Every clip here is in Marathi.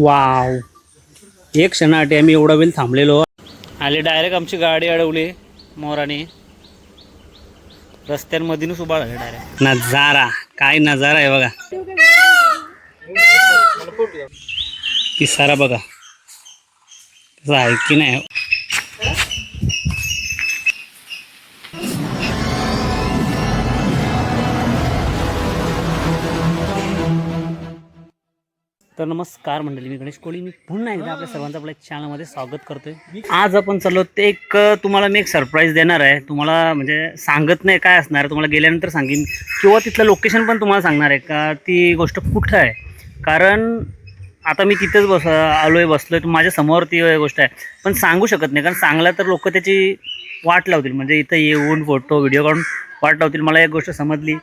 वाव. एक क्षणासाठी आम्ही एवढा वेळ थांबलेलो. आले डायरेक्ट आमची गाडी अडवली मोराने. रस्त्यांमधूनच उभा राहिले डायरेक्ट. नजारा. काय नजारा आहे बघा. पिसारा बघा. तसं आहे की नाही? तर नमस्कार मंडळी मी गणेश कोळी. मी पुन्हा एकदा आपल्या सर्वांचं आपल्या चॅनलमध्ये स्वागत करतोय. आज आपण चाललो ते एक तुम्हाला मी एक सरप्राईज देणार आहे. तुम्हाला म्हणजे सांगत नाही काय असणार आहे तुम्हाला गेल्यानंतर सांगेन. किंवा तिथलं लोकेशन पण तुम्हाला सांगणार आहे का ती गोष्ट कुठं आहे? कारण आता मी तिथेच बस आलो आहे बसलो आहे माझ्यासमोर ती गोष्ट आहे. पण सांगू शकत नाही कारण सांगला तर लोक त्याची वाट लावतील. म्हणजे इथं येऊन फोटो व्हिडिओ काढून वाट लावतील. मला एक गोष्ट समजली.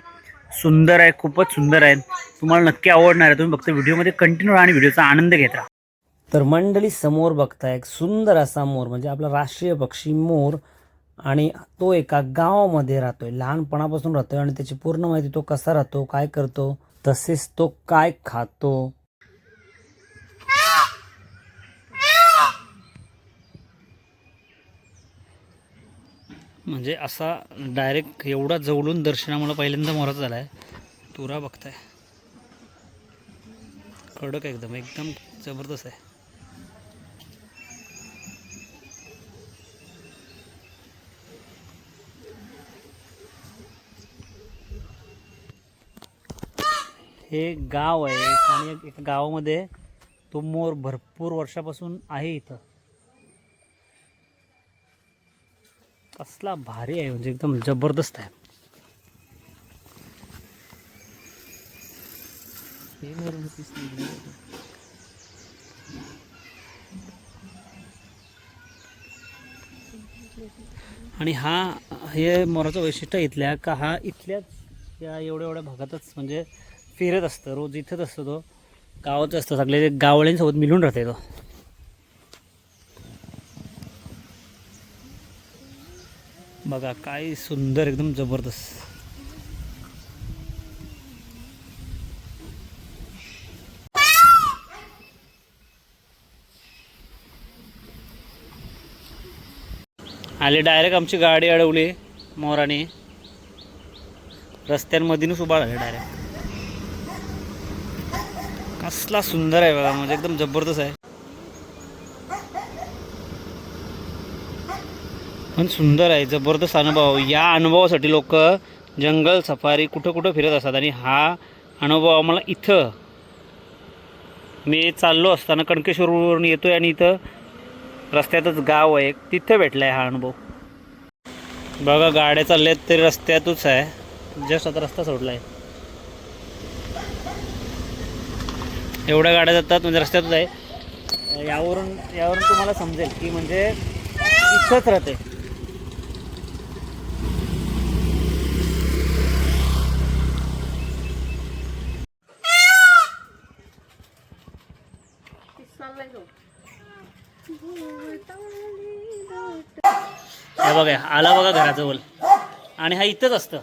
सुंदर आहे खूपच सुंदर आहे. तुम्हाला नक्की आवडणार आहे. तुम्ही फक्त व्हिडिओमध्ये कंटिन्यू आणि व्हिडिओचा आनंद घेत राहा. तर मंडळी समोर बघताय एक सुंदर असा मोर म्हणजे आपला राष्ट्रीय पक्षी मोर. आणि तो एका गावामध्ये राहतोय लहानपणापासून राहतोय आणि त्याची पूर्ण माहिती तो कसा राहतो काय करतो तसेच तो काय खातो. म्हणजे असा डायरेक्ट एवढा जवळून दर्शनामुळं पहिल्यांदा मोहरा झाला आहे तुरा बघताय. कडक एकदम एकदम जबरदस्त आहे. हे गाव आहे आणि एका गावामध्ये तो मोर भरपूर वर्षापासून आहे इथं. कसला भारी आहे म्हणजे एकदम जबरदस्त आहे. आणि हा हे मोराचं वैशिष्ट्य इथल्या का हा इथल्याच या एवढ्या एवढ्या भागातच म्हणजे फिरत असतं रोज इथंच असतो तो. गावात असतं सगळे गावड्यांसोबत मिळून राहते तो. बघा काय सुंदर एकदम जबरदस्त. आले डायरेक्ट आमची गाडी अडवली मोराने. रस्त्यांमधूनच उभा झाले डायरेक्ट. कसला सुंदर आहे बघा म्हणजे एकदम जबरदस्त आहे. पण सुंदर आहे जबरदस्त अनुभव. या अनुभवासाठी लोक जंगल सफारी कुठं कुठं फिरत असतात आणि हा अनुभव आम्हाला इथं मी चाललो असताना कणकेश्वरवरून येतोय आणि इथं रस्त्यातच गाव आहे तिथं भेटला आहे हा अनुभव. बघा गाड्या चालल्यात तरी रस्त्यातच आहे. जस्ट आता रस्ता सोडला आहे एवढ्या गाड्या जातात म्हणजे रस्त्यातच आहे. यावरून यावरून तुम्हाला समजेल की म्हणजे इथंच राहते. बघा आला बघा घराजवळ. आणि हा इथंच असतं.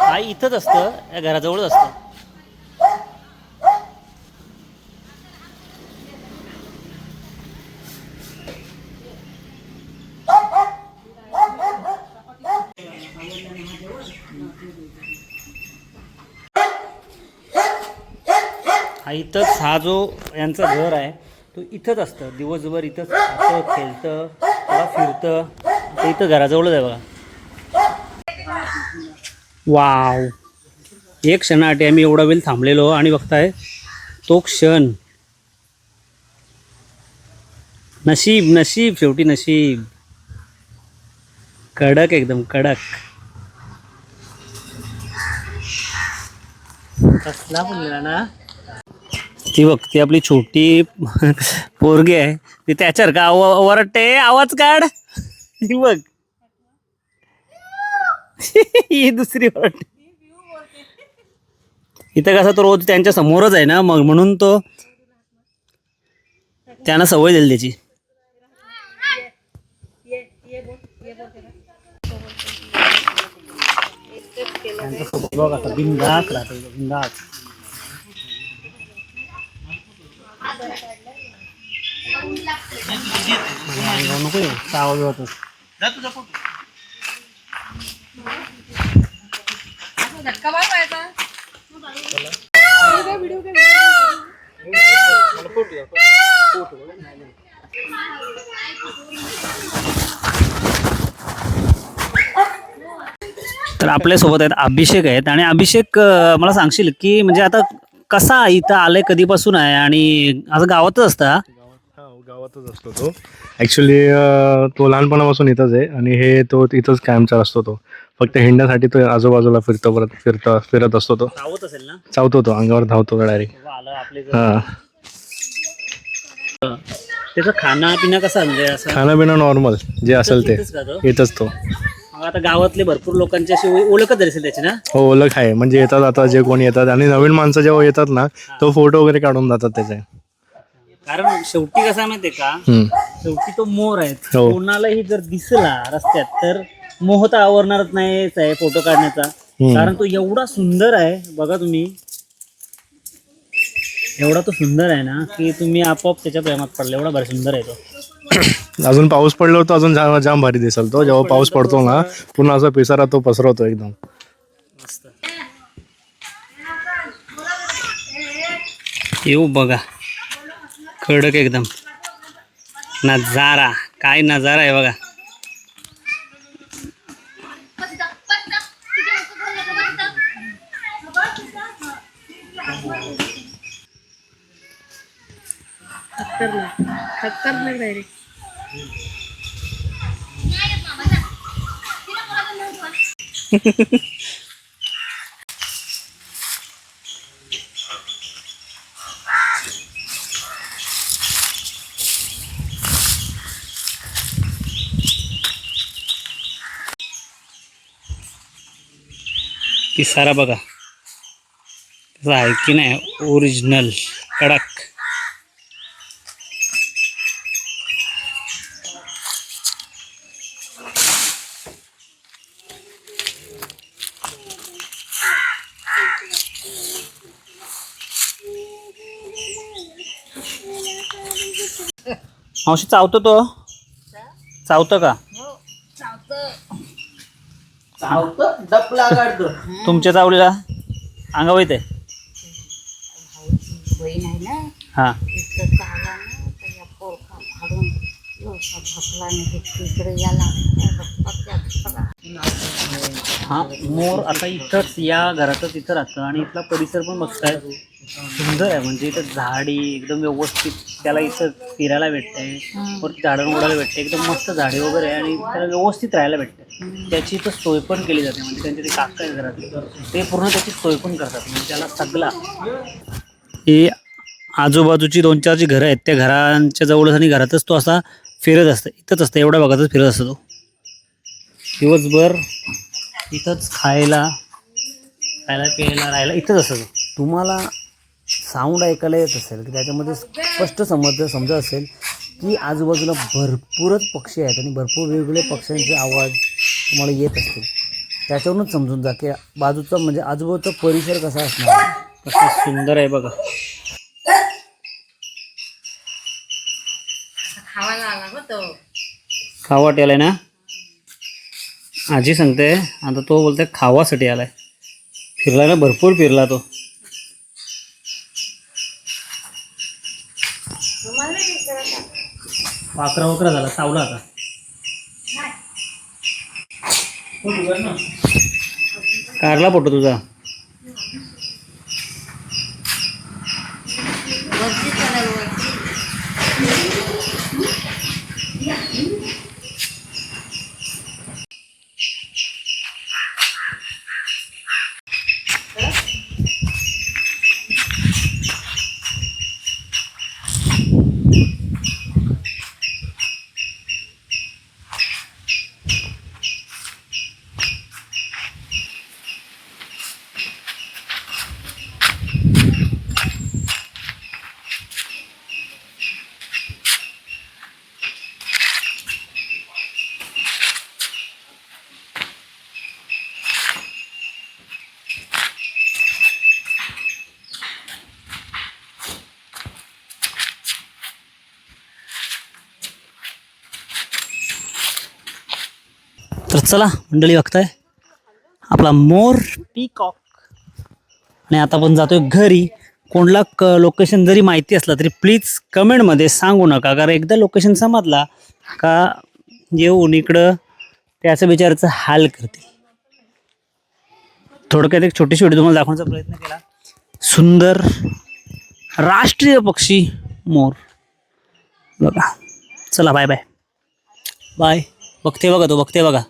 हा इथंच असतं या घराजवळच असतं. हा इथंच हा जो यांचं घर आहे तो इथंच असतं. दिवसभर इथंच खातं खेळतं फिरतं. ते इथं घराजवळच आहे बघा. वाव. एक क्षणासाठी आम्ही एवढा वेळ थांबलेलो आणि बघताय तो क्षण. नशीब नशीब शेवटी नशीब. कडक एकदम कडक. कसला बोललेला ना? ती बघ ती आपली छोटी पोरगी आहे. ती त्याच्यावर का आव- आवाज काढ. ही बघ. ही दुसरी वरटते इथं कसं तो रोज त्यांच्या समोरच आहे ना मग म्हणून तो त्यांना सवय दिली त्याची. बिंदास राहतो बिंदास नको होतो व्हिडिओ तर आपल्यासोबत आहेत अभिषेक आहेत आणि अभिषेक मला सांगशील की म्हणजे आता कसा इथं आलाय कधीपासून आहे? आणि असं गावातच असतं? हा गावातच असतो तो. ॲक्च्युली तो लहानपणापासून इथंच आहे आणि हे तो इथंच कायमचा असतो तो. फक्त हिंड्यासाठी तो आजूबाजूला फिरतो परत फिरतो फिरत असतो तो. गावात असेल ना? चावतो तो अंगावर धावतो डायरेक्ट बाबा आलं आपले हा. त्याचं खाना पिना कसा म्हणजे असं? खाणं पिणं नॉर्मल जे असेल ते. इथंच का तो? येतच तो. आता गावातले भरपूर लोकांची अशी ओ- ओळखच असेल त्याची ना? हो ओळख आहे. म्हणजे येतात आता जे कोणी येतात आणि नवीन माणसं जेव्हा येतात ना तो फोटो वगैरे काढून जातात त्याचे. कारण शेवटी कसा माहितीये का. शेवटी तो मोर आहे. हो. कोणालाही जर दिसला रस्त्यात तर मोह तर आवरणारच नाहीच आहे फोटो काढण्याचा. कारण तो एवढा सुंदर आहे बघा तुम्ही. एवढा तो सुंदर आहे ना की तुम्ही आपोआप त्याच्या प्रेमात पडले. एवढा भारी सुंदर आहे तो. अजून पाऊस पडल्यावर तो अजून जाम जाम भारी दिसेल तो. जेव्हा पाऊस पडतो ना पूर्ण असा पिसारा तो पसरवतो एकदम. मस्त येऊ बघा. कडक एकदम. नजारा. काय नजारा आहे बघा. खतरनाक. खतरनाक डायरेक्ट पिसारा बघा आहे ओरिजिनल कडक. मावशी चावतो तो. चावतं का? डपला काढतो तुमच्या चावलीला अंगावर येते बहीण आहे ना हा. ना तर या पोरखा फाडून व्यवसा भपला नाही तिकडे याला रक्ताच्या हा मोर आता इथंच या घरातच इथं राहतं आणि इथला परिसर पण बघताय सुंदर आहे. म्हणजे इथं झाडी एकदम व्यवस्थित त्याला इथं फिरायला भेटते परत झाडं उडायला भेटते एकदम मस्त झाडे वगैरे आहे आणि त्याला व्यवस्थित राहायला भेटते त्याची इथं सोय पण केली जाते. म्हणजे त्यांचे ते काका आहेत घरातले ते पूर्ण त्याची सोय पण करतात. म्हणजे त्याला सगळा हे आजूबाजूची दोन चार जी घरं आहेत. त्या घरांच्या जवळच आणि घरातच तो असा फिरत असतं. इथंच असतं. एवढ्या भागातच फिरत असतो तो. दिवसभर इथंच खायला खायला प्यायला राहायला इथंच असतं. तुम्हाला साऊंड ऐकायला येत असेल की त्याच्यामध्ये स्पष्ट समज समजत असेल की आजूबाजूला भरपूरच पक्षी आहेत आणि भरपूर वेगवेगळे पक्ष्यांचे आवाज तुम्हाला येत असतील. त्याच्यावरूनच समजून जा की बाजूचा म्हणजे आजूबाजूचा परिसर कसा असणार? आहे. कसं सुंदर आहे बघा. हो खावाट आलाय ना? आजी सांगते आता तो बोलते खावासाठी आलाय. फिरला ना भरपूर फिरला तो. अकरा अकरा झाला सावला आता. कारला फोटो तुझा. चला मंडळी बघताय. आपला मोर पीकॉक आणि आता आपण जातोय घरी. कोणला क लोकेशन जरी माहिती असलं तरी प्लीज कमेंटमध्ये सांगू नका कारण एकदा लोकेशन समजला का येऊन इकडं त्याचं विचाराचं हाल करतील. थोडक्यात एक छोटीशी व्हिडिओ तुम्हाला दाखवण्याचा प्रयत्न केला. सुंदर राष्ट्रीय पक्षी मोर. बघा. चला बाय बाय बाय बघते बघा तो बघते बघा.